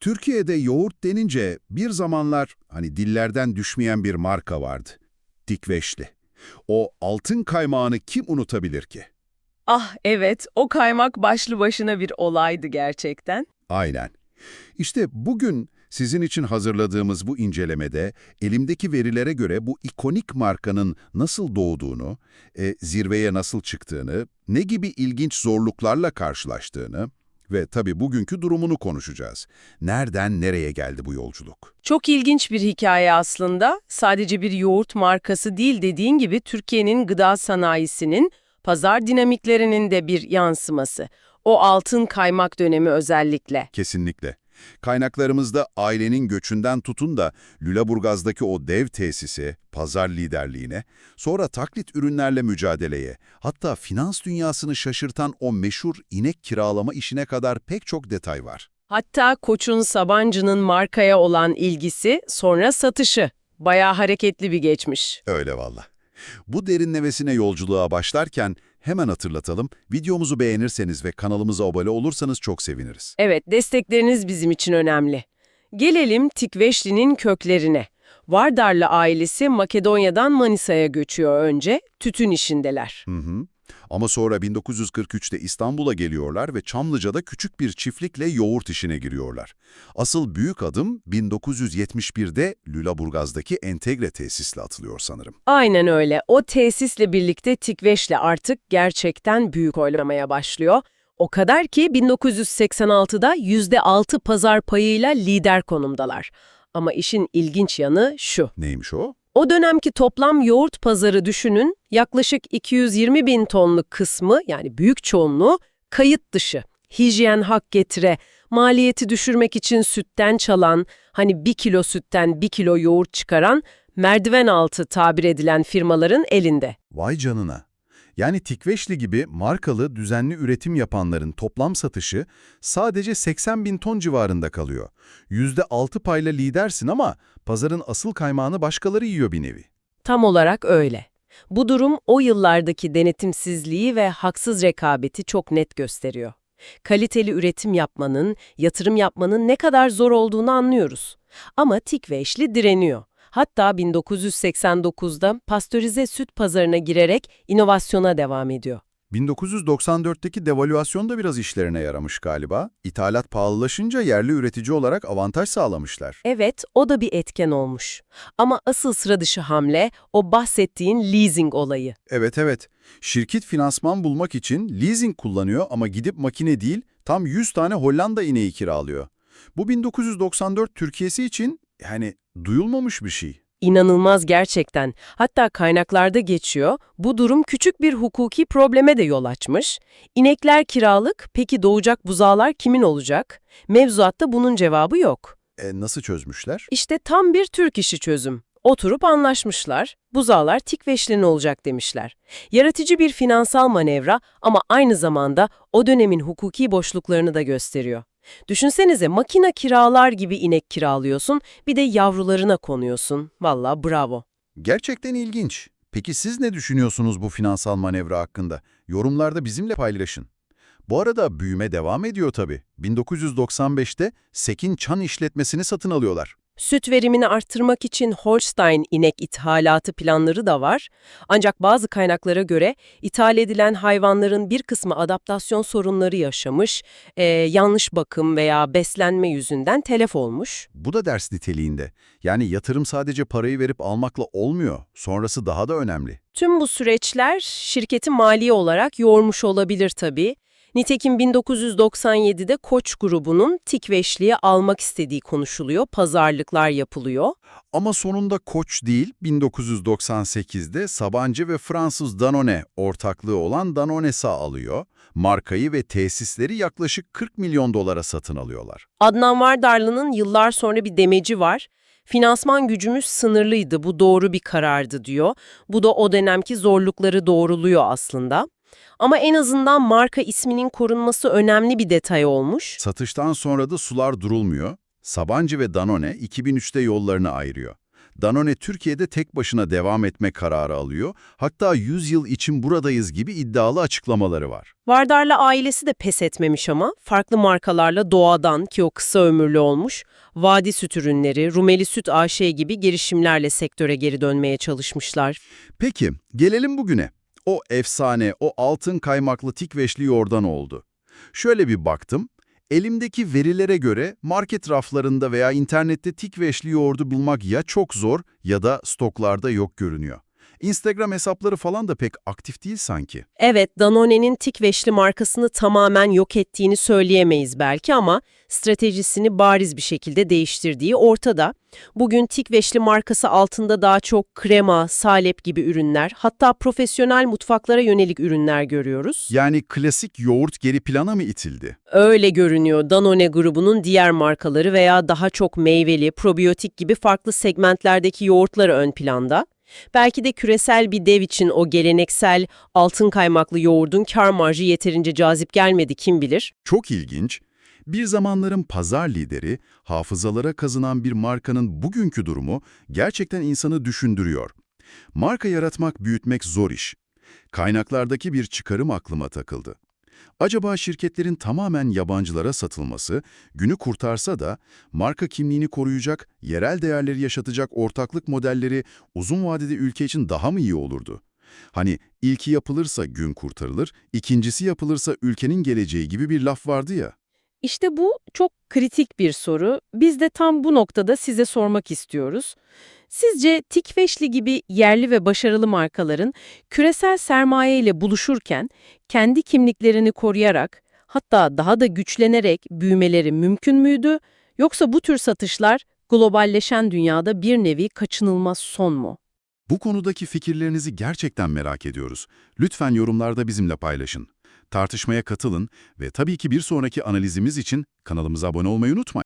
Türkiye'de yoğurt denince bir zamanlar hani dillerden düşmeyen bir marka vardı. Dikveşli. O altın kaymağını kim unutabilir ki? Ah evet, o kaymak başlı başına bir olaydı gerçekten. Aynen. İşte bugün sizin için hazırladığımız bu incelemede elimdeki verilere göre bu ikonik markanın nasıl doğduğunu, e, zirveye nasıl çıktığını, ne gibi ilginç zorluklarla karşılaştığını ve tabii bugünkü durumunu konuşacağız. Nereden nereye geldi bu yolculuk? Çok ilginç bir hikaye aslında. Sadece bir yoğurt markası değil dediğin gibi Türkiye'nin gıda sanayisinin pazar dinamiklerinin de bir yansıması. O altın kaymak dönemi özellikle. Kesinlikle. Kaynaklarımızda ailenin göçünden tutun da Lüleburgaz'daki o dev tesisi, pazar liderliğine, sonra taklit ürünlerle mücadeleye, hatta finans dünyasını şaşırtan o meşhur inek kiralama işine kadar pek çok detay var. Hatta Koç'un Sabancı'nın markaya olan ilgisi, sonra satışı. Bayağı hareketli bir geçmiş. Öyle valla. Bu derinlemesine yolculuğa başlarken hemen hatırlatalım, videomuzu beğenirseniz ve kanalımıza abone olursanız çok seviniriz. Evet, destekleriniz bizim için önemli. Gelelim Tikveşli'nin köklerine. Vardarlı ailesi Makedonya'dan Manisa'ya göçüyor önce, tütün işindeler. Hı hı. Ama sonra 1943'te İstanbul'a geliyorlar ve Çamlıca'da küçük bir çiftlikle yoğurt işine giriyorlar. Asıl büyük adım 1971'de Lüleburgaz'daki entegre tesisle atılıyor sanırım. Aynen öyle. O tesisle birlikte Tikveşli artık gerçekten büyük oynamaya başlıyor. O kadar ki 1986'da %6 pazar payıyla lider konumdalar. Ama işin ilginç yanı şu. Neymiş o? O dönemki toplam yoğurt pazarı düşünün, yaklaşık 220 bin tonluk kısmı yani büyük çoğunluğu kayıt dışı. Hijyen hak getire, maliyeti düşürmek için sütten çalan, hani bir kilo sütten bir kilo yoğurt çıkaran, merdiven altı tabir edilen firmaların elinde. Vay canına. Yani Tikveşli gibi markalı düzenli üretim yapanların toplam satışı sadece 80 bin ton civarında kalıyor. %6 payla lidersin ama pazarın asıl kaymağını başkaları yiyor bir nevi. Tam olarak öyle. Bu durum o yıllardaki denetimsizliği ve haksız rekabeti çok net gösteriyor. Kaliteli üretim yapmanın, yatırım yapmanın ne kadar zor olduğunu anlıyoruz. Ama Tikveşli direniyor. Hatta 1989'da pastörize süt pazarına girerek inovasyona devam ediyor. 1994'teki devalüasyon da biraz işlerine yaramış galiba. İthalat pahalılaşınca yerli üretici olarak avantaj sağlamışlar. Evet, o da bir etken olmuş. Ama asıl sıra dışı hamle o bahsettiğin leasing olayı. Evet evet. Şirket finansman bulmak için leasing kullanıyor ama gidip makine değil, tam 100 tane Hollanda ineği kiralıyor. Bu 1994 Türkiye'si için yani duyulmamış bir şey. İnanılmaz gerçekten. Hatta kaynaklarda geçiyor, bu durum küçük bir hukuki probleme de yol açmış. İnekler kiralık, peki doğacak buzağlar kimin olacak? Mevzuatta bunun cevabı yok. E nasıl çözmüşler? İşte tam bir Türk işi çözüm. Oturup anlaşmışlar, buzağlar tikveşlin olacak demişler. Yaratıcı bir finansal manevra ama aynı zamanda o dönemin hukuki boşluklarını da gösteriyor. Düşünsenize makine kiralar gibi inek kiralıyorsun, bir de yavrularına konuyorsun. Valla bravo. Gerçekten ilginç. Peki siz ne düşünüyorsunuz bu finansal manevra hakkında? Yorumlarda bizimle paylaşın. Bu arada büyüme devam ediyor tabii. 1995'te Sekin Çan işletmesini satın alıyorlar. Süt verimini arttırmak için Holstein inek ithalatı planları da var. Ancak bazı kaynaklara göre ithal edilen hayvanların bir kısmı adaptasyon sorunları yaşamış, e, yanlış bakım veya beslenme yüzünden telef olmuş. Bu da ders niteliğinde. Yani yatırım sadece parayı verip almakla olmuyor. Sonrası daha da önemli. Tüm bu süreçler şirketi mali olarak yormuş olabilir tabii. Nitekim 1997'de Koç grubunun Tikveşli'ye almak istediği konuşuluyor, pazarlıklar yapılıyor. Ama sonunda Koç değil, 1998'de Sabancı ve Fransız Danone ortaklığı olan Danones'a alıyor. Markayı ve tesisleri yaklaşık 40 milyon dolara satın alıyorlar. Adnan Vardarlı'nın yıllar sonra bir demeci var. Finansman gücümüz sınırlıydı, bu doğru bir karardı diyor. Bu da o dönemki zorlukları doğruluyor aslında. Ama en azından marka isminin korunması önemli bir detay olmuş. Satıştan sonra da sular durulmuyor. Sabancı ve Danone 2003'te yollarını ayırıyor. Danone Türkiye'de tek başına devam etme kararı alıyor. Hatta 100 yıl için buradayız gibi iddialı açıklamaları var. Vardar'la ailesi de pes etmemiş ama farklı markalarla doğadan ki o kısa ömürlü olmuş, Vadi Süt Ürünleri, Rumeli Süt AŞ gibi girişimlerle sektöre geri dönmeye çalışmışlar. Peki, gelelim bugüne. O efsane, o altın kaymaklı tikveşli yoğurdan oldu. Şöyle bir baktım, elimdeki verilere göre market raflarında veya internette tikveşli yoğurdu bulmak ya çok zor ya da stoklarda yok görünüyor. Instagram hesapları falan da pek aktif değil sanki. Evet, Danone'nin Tikveşli markasını tamamen yok ettiğini söyleyemeyiz belki ama stratejisini bariz bir şekilde değiştirdiği ortada. Bugün Tikveşli markası altında daha çok krema, salep gibi ürünler, hatta profesyonel mutfaklara yönelik ürünler görüyoruz. Yani klasik yoğurt geri plana mı itildi? Öyle görünüyor Danone grubunun diğer markaları veya daha çok meyveli, probiyotik gibi farklı segmentlerdeki yoğurtları ön planda. Belki de küresel bir dev için o geleneksel altın kaymaklı yoğurdun kar marjı yeterince cazip gelmedi kim bilir. Çok ilginç. Bir zamanların pazar lideri, hafızalara kazınan bir markanın bugünkü durumu gerçekten insanı düşündürüyor. Marka yaratmak, büyütmek zor iş. Kaynaklardaki bir çıkarım aklıma takıldı. Acaba şirketlerin tamamen yabancılara satılması, günü kurtarsa da marka kimliğini koruyacak, yerel değerleri yaşatacak ortaklık modelleri uzun vadede ülke için daha mı iyi olurdu? Hani ilki yapılırsa gün kurtarılır, ikincisi yapılırsa ülkenin geleceği gibi bir laf vardı ya. İşte bu çok kritik bir soru. Biz de tam bu noktada size sormak istiyoruz. Sizce Tikveşli gibi yerli ve başarılı markaların küresel sermaye ile buluşurken kendi kimliklerini koruyarak hatta daha da güçlenerek büyümeleri mümkün müydü? Yoksa bu tür satışlar globalleşen dünyada bir nevi kaçınılmaz son mu? Bu konudaki fikirlerinizi gerçekten merak ediyoruz. Lütfen yorumlarda bizimle paylaşın. Tartışmaya katılın ve tabii ki bir sonraki analizimiz için kanalımıza abone olmayı unutmayın.